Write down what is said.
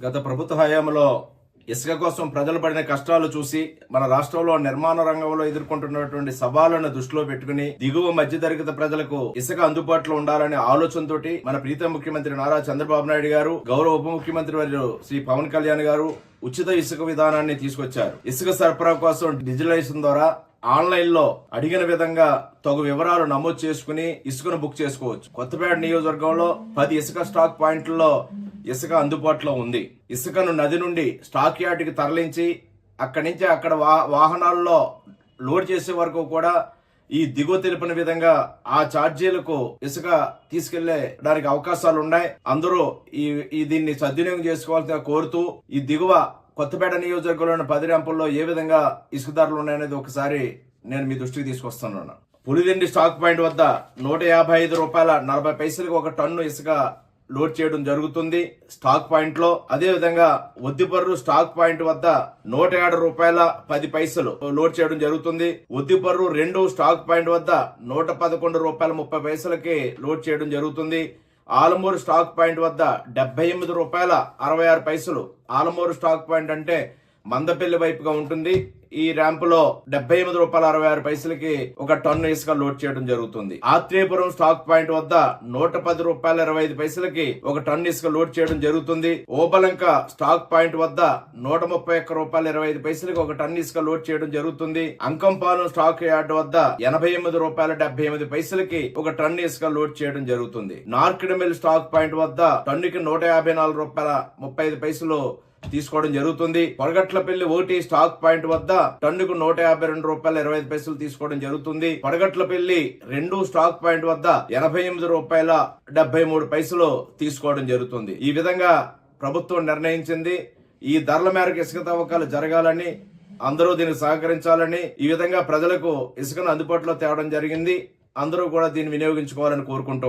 గత ప్రభుత్వ హయాంలో ఇసుక కోసం ప్రజలు పడిన కష్టాలు చూసి మన రాష్ట్రంలో నిర్మాణ రంగంలో ఎదుర్కొంటున్నటువంటి సవాళ్ళను దృష్టిలో పెట్టుకుని దిగువ మధ్యతరగతి ప్రజలకు ఇసుక అందుబాటులో ఉండాలనే ఆలోచనతోటి మన ప్రీతం ముఖ్యమంత్రి నారా చంద్రబాబు నాయుడు గారు గౌరవ ఉప ముఖ్యమంత్రి వారు శ్రీ పవన్ కళ్యాణ్ గారు ఉచిత ఇసుక విధానాన్ని తీసుకొచ్చారు. ఇసుక సరఫరా కోసం డిజిటలైజేషన్ ద్వారా ఆన్లైన్లో అడిగిన విధంగా తగు వివరాలు నమోదు చేసుకుని ఇసుకను బుక్ చేసుకోవచ్చు. కొత్తపేట నియోజకవర్గంలో పది ఇసుక స్టాక్ పాయింట్లలో ఇసుక అందుబాటులో ఉంది. ఇసుకను నది నుండి స్టాక్ యార్డ్కి తరలించి అక్కడి నుంచి అక్కడ వా- వాహనాల్లో లోడ్ చేసే వరకు కూడా ఈ దిగువ తెలిపిన విధంగా ఆ ఛార్జీలకు ఇసుక తీసుకెళ్ళేడానికి అవకాశాలు ఉన్నాయి. అందరూ ఈ ఈ దీన్ని సద్వినియోగం చేసుకోవాల్సిన కోరుతూ ఈ దిగువ కొత్తపేట నియోజకవర్గంలోని పది రంపుల్లో ఏ విధంగా ఇసుక ధరలు ఉన్నాయనేది ఒకసారి నేను మీ దృష్టికి తీసుకొస్తున్నాను. పులిదిండి స్టాక్ పాయింట్ వద్ద నూట యాభై ఐదు రూపాయల నలభై పైసలకు ఒక టన్ను ఇసుక లోడ్ చేయడం జరుగుతుంది. స్టాక్ పాయింట్లో అదే ఒద్దిపర్రు స్టాక్ పాయింట్ వద్ద నూట ఏడు రూపాయల పది పైసలు లోడ్ చేయడం జరుగుతుంది. ఒద్దిపర్రు రెండు స్టాక్ పాయింట్ వద్ద నూట పదకొండు రూపాయల ముప్పై పైసలకి లోడ్ చేయడం జరుగుతుంది. ఆలమూరు స్టాక్ పాయింట్ వద్ద డెబ్బై ఎనిమిది రూపాయల అరవై ఆరు పైసలు. ఆలమూరు స్టాక్ పాయింట్ అంటే మందపల్లి వైపుగా ఉంటుంది. ఈ ర్యాంపులో డెబ్బై ఎనిమిది రూపాయల అరవై ఆరు పైసలకి ఒక టన్ను ఇసుక లోడ్ చేయడం జరుగుతుంది. ఆత్రేయపురం స్టాక్ పాయింట్ వద్ద నూట పది రూపాయల ఇరవై ఐదు పైసలకి ఒక టన్ను ఇసుక లోడ్ చేయడం జరుగుతుంది. ఓబలంక స్టాక్ పాయింట్ వద్ద నూట ముప్పై ఒక్క రూపాయల ఇరవై ఐదు పైసలకి ఒక టన్ను ఇసుక లోడ్ చేయడం జరుగుతుంది. అంకంపాలెం స్టాక్ యార్డ్ వద్ద ఎనభై ఎనిమిది రూపాయల డెబ్బై ఎనిమిది పైసలకి ఒక టన్ను ఇసుక లోడ్ చేయడం జరుగుతుంది. నార్కిడమిల్ స్టాక్ పాయింట్ వద్ద టన్నుకి నూట యాభై నాలుగు రూపాయల ముప్పై ఐదు పైసలు తీసుకోవడం జరుగుతుంది. పడగట్లపల్లి ఓటి స్టాక్ పాయింట్ వద్ద టన్నుకు నూట యాభై రెండు రూపాయల ఇరవై ఐదు పైసలు తీసుకోవడం జరుగుతుంది. పడగట్లపల్లి రెండు స్టాక్ పాయింట్ వద్ద ఎనభై ఎనిమిది రూపాయల డెబ్బై మూడు పైసలు తీసుకోవడం జరుగుతుంది. ఈ విధంగా ప్రభుత్వం నిర్ణయించింది. ఈ ధరల మేరకు ఇసుక తవ్వకాలు జరగాలని అందరూ దీనికి సహకరించాలని ఈ విధంగా ప్రజలకు ఇసుకను అందుబాటులో తేవడం జరిగింది. అందరూ కూడా దీన్ని వినియోగించుకోవాలని కోరుకుంటూ